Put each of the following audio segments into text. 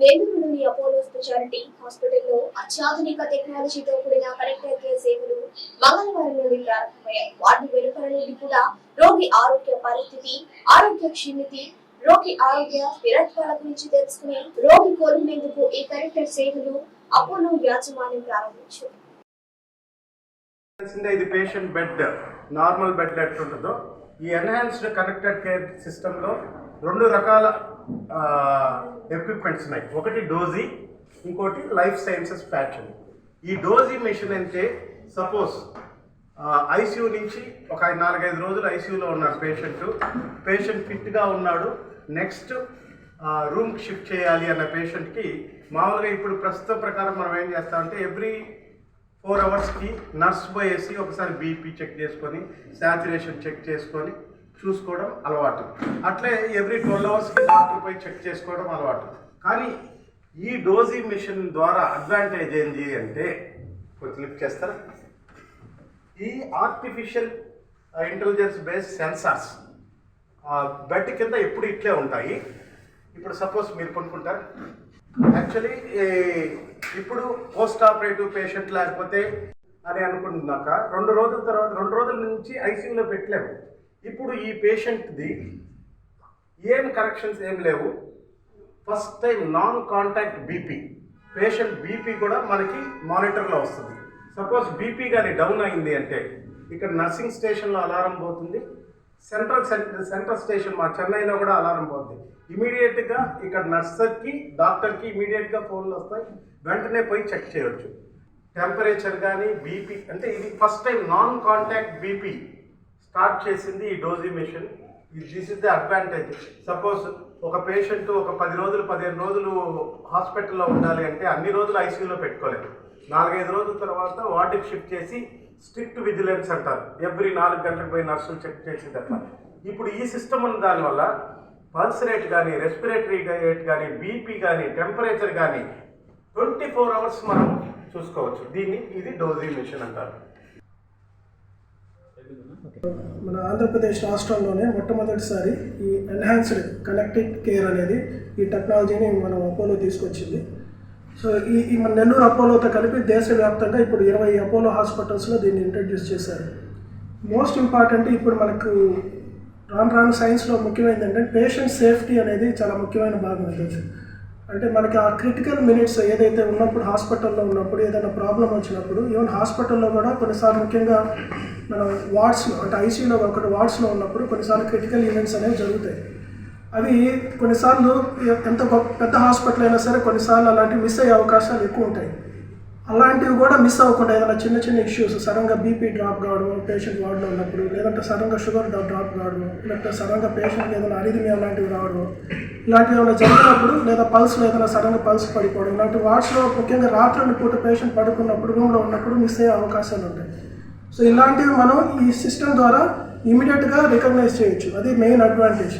నెల్లూరులోని Apollo speciality హాస్పిటల్లో అత్యాధునిక టెక్నాలజీతో కూడిన కనెక్టర్ కేర్ సేవలు మంగళవారం నుండి ప్రారంభమయ్యాయి. వార్డు వెలుపల నుండి కూడా రోగి ఆరోగ్య పరిస్థితి ఆరోగ్య క్షీణితి రోగి ఆరోగ్య స్థిరత్వాల గురించి తెలుసుకుని రోగి కోలుకునేందుకు ఈ కనెక్టర్ సేవలు అపోలో యాజమాన్యం ప్రారంభించారు. ఇది పేషెంట్ బెడ్ నార్మల్ బెడ్ ఎట్లుంటుందో. ఈ ఎన్హాన్స్డ్ కనెక్టెడ్ కేర్ సిస్టంలో రెండు రకాల ఎక్విప్మెంట్స్ ఉన్నాయి. ఒకటి డోజీ ఇంకోటి లైఫ్ సైన్సెస్ ప్యాచ్ ఈ డోజీ మెషిన్ అంటే సపోజ్ ఐసీయూ నుంచి ఒక ఐదు నాలుగైదు రోజులు ఐసీయూలో ఉన్నాడు పేషెంట్ పేషెంట్ ఫిట్గా ఉన్నాడు. నెక్స్ట్ రూమ్కి షిఫ్ట్ చేయాలి అన్న పేషెంట్కి మామూలుగా ఇప్పుడు ప్రస్తుత ప్రకారం మనం ఏం చేస్తామంటే ఎవ్రీ ఫోర్ అవర్స్కి నర్స్ పోయేసి ఒకసారి బీపీ చెక్ చేసుకొని శాచురేషన్ చెక్ చేసుకొని చూసుకోవడం అలవాటు. అట్లే ఎవ్రీ ట్వెల్వ్ అవర్స్కి డాక్టర్ పోయి చెక్ చేసుకోవడం అలవాటు. కానీ ఈ డోజీ మిషన్ ద్వారా అడ్వాంటేజ్ ఏంటి అంటే కొంచెం లిఫ్ట్ చేస్తారా? ఈ artificial intelligence based sensors bed కింద ఎప్పుడు ఇట్లే ఉంటాయి. ఇప్పుడు సపోజ్ మీరు కొనుక్కుంటారు? యాక్చువల్లీ ఇప్పుడు పోస్ట్ ఆపరేటివ్ పేషెంట్ లేకపోతే అని అనుకుంటున్నాక రెండు రోజుల తర్వాత రెండు రోజుల నుంచి ఐసీయూలో పెట్టలేము. ఇప్పుడు ఈ పేషెంట్ది ఏం కరెక్షన్స్ ఏం లేవు. First time non contact BP patient BP కూడా మనకి మానిటర్లో వస్తుంది. సపోజ్ బీపీ కానీ డౌన్ అయింది అంటే ఇక్కడ నర్సింగ్ స్టేషన్లో అలారం పోతుంది. సెంట్రల్ సెంట్రల్ స్టేషన్ మా చెన్నైలో కూడా అలారం పోతుంది ఇమీడియట్గా ఇక్కడ నర్సర్కి డాక్టర్కి ఇమీడియట్గా ఫోన్లు వస్తాయి. వెంటనే పోయి చెక్ చేయవచ్చు టెంపరేచర్ కానీ బీపీ అంటే ఇది first time non contact BP start చేసింది ఈ Dozee machine. This is the advantage. Suppose ఒక పేషెంట్ ఒక పది రోజులు పదిహేను రోజులు హాస్పిటల్లో ఉండాలి అంటే అన్ని రోజులు ఐసీయూలో పెట్టుకోలేదు. నాలుగైదు రోజుల తర్వాత వార్డుకి షిఫ్ట్ చేసి స్ట్రిక్ట్ విజిలెన్స్ అంటారు. ఎవ్రీ నాలుగు గంటలకు పోయి నర్సులు చెక్ చేసేది అట్లా. ఇప్పుడు ఈ సిస్టమ్ ఉన్న దానివల్ల పల్స్ రేట్ కానీ రెస్పిరేటరీ రేట్ కానీ బీపీ కానీ టెంపరేచర్ కానీ ట్వంటీ ఫోర్ అవర్స్ మనం చూసుకోవచ్చు. దీన్ని ఇది డోజీ మిషన్ అంటారు. మన ఆంధ్రప్రదేశ్ రాష్ట్రంలోనే మొట్టమొదటిసారి ఈ ఎన్హాన్స్డ్ కనెక్టెడ్ కేర్ అనేది ఈ టెక్నాలజీని మనం అపోలో తీసుకొచ్చింది. సో ఈ ఈ మన నెల్లూరు అపోలోతో కలిపి దేశవ్యాప్తంగా ఇప్పుడు ఇరవై అపోలో హాస్పిటల్స్లో దీన్ని ఇంట్రడ్యూస్ చేశారు. మోస్ట్ ఇంపార్టెంట్ ఇప్పుడు మనకు రాను రాను సైన్స్లో ముఖ్యమైనది ఏంటంటే పేషెంట్ సేఫ్టీ అనేది చాలా ముఖ్యమైన భాగం అవుతుంది అంటే మనకి ఆ క్రిటికల్ మినిట్స్ ఏదైతే ఉన్నప్పుడు హాస్పిటల్లో ఉన్నప్పుడు ఏదైనా ప్రాబ్లం వచ్చినప్పుడు ఈవెన్ హాస్పిటల్లో కూడా కొన్నిసార్లు ముఖ్యంగా మన వార్డ్స్లో అంటే ఐసీయూలో ఒకటి వార్డ్స్లో ఉన్నప్పుడు కొన్నిసార్లు క్రిటికల్ ఈవెంట్స్ అనేవి జరుగుతాయి. అవి కొన్నిసార్లు ఎంత పెద్ద హాస్పిటల్ అయినా సరే కొన్నిసార్లు అలాంటివి మిస్ అయ్యే అవకాశాలు ఎక్కువ ఉంటాయి. అలాంటివి కూడా మిస్ అవ్వకుండా ఏదైనా చిన్న చిన్న ఇష్యూస్ సడన్గా బీపీ డ్రాప్ కావడం పేషెంట్ వార్డులో ఉన్నప్పుడు లేదంటే సడన్గా షుగర్ డ్రాప్ కావడం లేకపోతే సడన్గా పేషెంట్ ఏదైనా అరిదిమియా లాంటివి రావడం ఇలాంటివి ఏమైనా జరిగినప్పుడు లేదా పల్స్ ఏదైనా సడన్గా పల్స్ పడిపోవడం ఇలాంటి వాటిలో ముఖ్యంగా రాత్రి పూట పేషెంట్ పడుకున్నప్పుడు రూమ్లో ఉన్నప్పుడు మిస్ అయ్యే అవకాశాలు ఉంటాయి. సో ఇలాంటివి మనం ఈ సిస్టమ్ ద్వారా ఇమీడియట్గా రికగ్నైజ్ చేయొచ్చు. అది మెయిన్ అడ్వాంటేజ్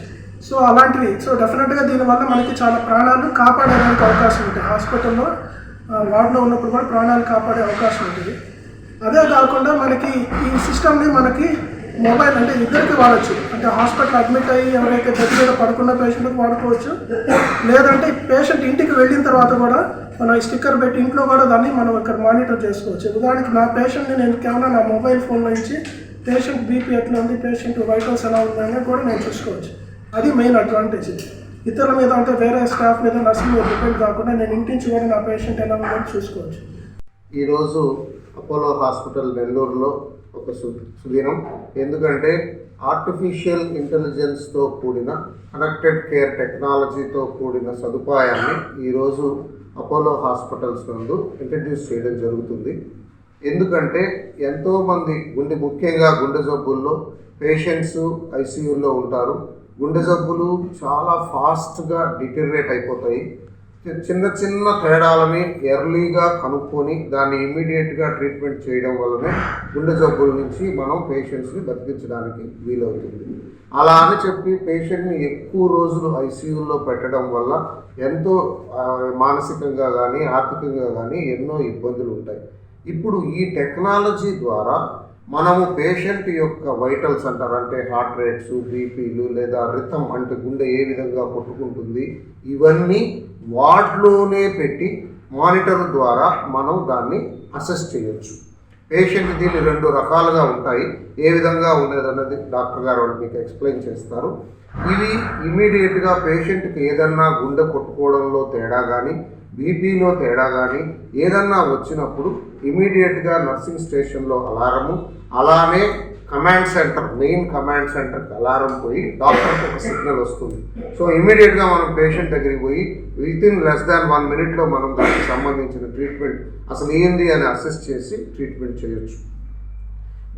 సో అలాంటివి సో డెఫినెట్గా దీనివల్ల మనకి చాలా ప్రాణాలు కాపాడడానికి అవకాశం ఉంటుంది హాస్పిటల్లో వార్డులో ఉన్నప్పుడు కూడా ప్రాణాలు కాపాడే అవకాశం ఉంటుంది. అదే కాకుండా మనకి ఈ సిస్టమ్ని మనకి మొబైల్ అంటే ఇద్దరికి వాడచ్చు. అంటే హాస్పిటల్ అడ్మిట్ అయ్యి ఎవరైతే బెడ్ మీద పడుకున్న పేషెంట్కి వాడుకోవచ్చు. లేదంటే పేషెంట్ ఇంటికి వెళ్ళిన తర్వాత కూడా మనం స్టిక్కర్ పెట్టి ఇంట్లో కూడా దాన్ని మనం ఇక్కడ మానిటర్ చేసుకోవచ్చు. ఉదాహరణకి నా పేషెంట్ని నేను కేవలం నా మొబైల్ ఫోన్ నుంచి పేషెంట్ బీపీ ఎట్లా ఉంది పేషెంట్ వైటల్స్ ఎలా ఉందని కూడా నేను చూసుకోవచ్చు. అది మెయిన్ అడ్వాంటేజ్. ఇతరుల మీద అంటే వేరే స్టాఫ్ మీద నర్సింగ్ మీద డిపెండ్ కాకుండా నేను ఇంటి నుంచి కూడా నా పేషెంట్ ఎలా ఉందని చూసుకోవచ్చు. ఈరోజు అపోలో హాస్పిటల్ నెల్లూరులో ఒక సు సుదినం ఎందుకంటే ఆర్టిఫిషియల్ ఇంటెలిజెన్స్తో కూడిన కనెక్టెడ్ కేర్ టెక్నాలజీతో కూడిన సదుపాయాన్ని ఈరోజు అపోలో హాస్పిటల్స్ నందు ఇంట్రడ్యూస్ చేయడం జరుగుతుంది. ఎందుకంటే ఎంతోమంది గుండె ముఖ్యంగా గుండె జబ్బుల్లో పేషెంట్స్ ఐసీయూలో ఉంటారు. గుండె జబ్బులు చాలా ఫాస్ట్గా డిటెరియేట్ అయిపోతాయి. చిన్న చిన్న తేడాలని ఎర్లీగా కనుక్కొని దాన్ని ఇమీడియట్గా ట్రీట్మెంట్ చేయడం వల్లనే గుండె జబ్బుల నుంచి మనం పేషెంట్స్ని బతికించడానికి వీలవుతుంది. అలా అని చెప్పి పేషెంట్ని ఎక్కువ రోజులు ఐసీయూలో పెట్టడం వల్ల ఎంతో మానసికంగా కానీ ఆర్థికంగా కానీ ఎన్నో ఇబ్బందులు ఉంటాయి. ఇప్పుడు ఈ టెక్నాలజీ ద్వారా మనము పేషెంట్ యొక్క వైటల్స్ అంటారు అంటే హార్ట్ రేట్స్ బీపీలు లేదా రితం అంటే గుండె ఏ విధంగా కొట్టుకుంటుంది ఇవన్నీ వార్డ్లోనే పెట్టి మానిటర్ ద్వారా మనం దాన్ని అసెస్ చేయొచ్చు. పేషెంట్ దీన్ని రెండు రకాలుగా ఉంటాయి. ఏ విధంగా ఉండేదన్నది డాక్టర్ గారు వాళ్ళు మీకు ఎక్స్ప్లెయిన్ చేస్తారు. ఇవి ఇమీడియట్గా పేషెంట్కి ఏదన్నా గుండె కొట్టుకోవడంలో తేడా కానీ బీపీలో తేడా కానీ ఏదన్నా వచ్చినప్పుడు ఇమీడియట్గా నర్సింగ్ స్టేషన్లో అలారము. అలానే కమాండ్ సెంటర్ మెయిన్ కమాండ్ సెంటర్కి అలారం పోయి డాక్టర్కి ఒక సిగ్నల్ వస్తుంది. సో ఇమీడియట్గా మనం పేషెంట్ దగ్గరికి పోయి with in less than one మినిట్లో మనం దానికి సంబంధించిన ట్రీట్మెంట్ అసలు ఏంది అని అసెస్ చేసి ట్రీట్మెంట్ చేయొచ్చు.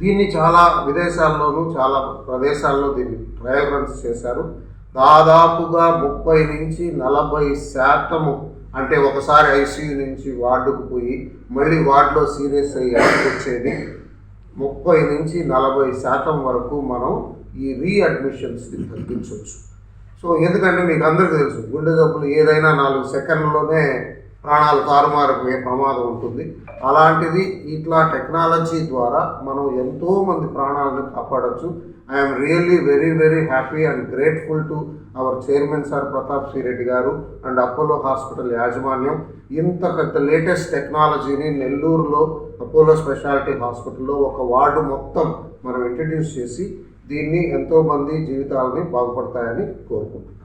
దీన్ని చాలా విదేశాల్లోనూ చాలా ప్రదేశాల్లో దీన్ని ట్రయల్ రన్స్ చేశారు. దాదాపుగా ముప్పై నుంచి నలభై శాతము అంటే ఒకసారి ఐసీయూ నుంచి వార్డుకు పోయి మళ్ళీ వార్డులో సీరియస్ అయ్యి వచ్చేది ముప్పై నుంచి నలభై శాతం వరకు మనం ఈ రీఅడ్మిషన్స్ని తగ్గించవచ్చు. సో ఎందుకంటే మీకు అందరికీ తెలుసు గుండె జబ్బులు ఏదైనా నాలుగు సెకండ్లోనే ప్రాణాలు తారుమారిపోయే ప్రమాదం ఉంటుంది. అలాంటిది ఇట్లా టెక్నాలజీ ద్వారా మనం ఎంతోమంది ప్రాణాలను కాపాడవచ్చు I'm really very very happy and grateful to our chairman sir Pratap Shri Reddy garu and Apollo hospital యాజమాన్యం. ఇంత పెద్ద లేటెస్ట్ టెక్నాలజీని నెల్లూరులో అపోలో స్పెషాలిటీ హాస్పిటల్లో ఒక వార్డు మొత్తం మనం ఇంట్రడ్యూస్ చేసి దీన్ని ఎంతోమంది జీవితాలని బాగుపడతాయని కోరుకుంటున్నాం.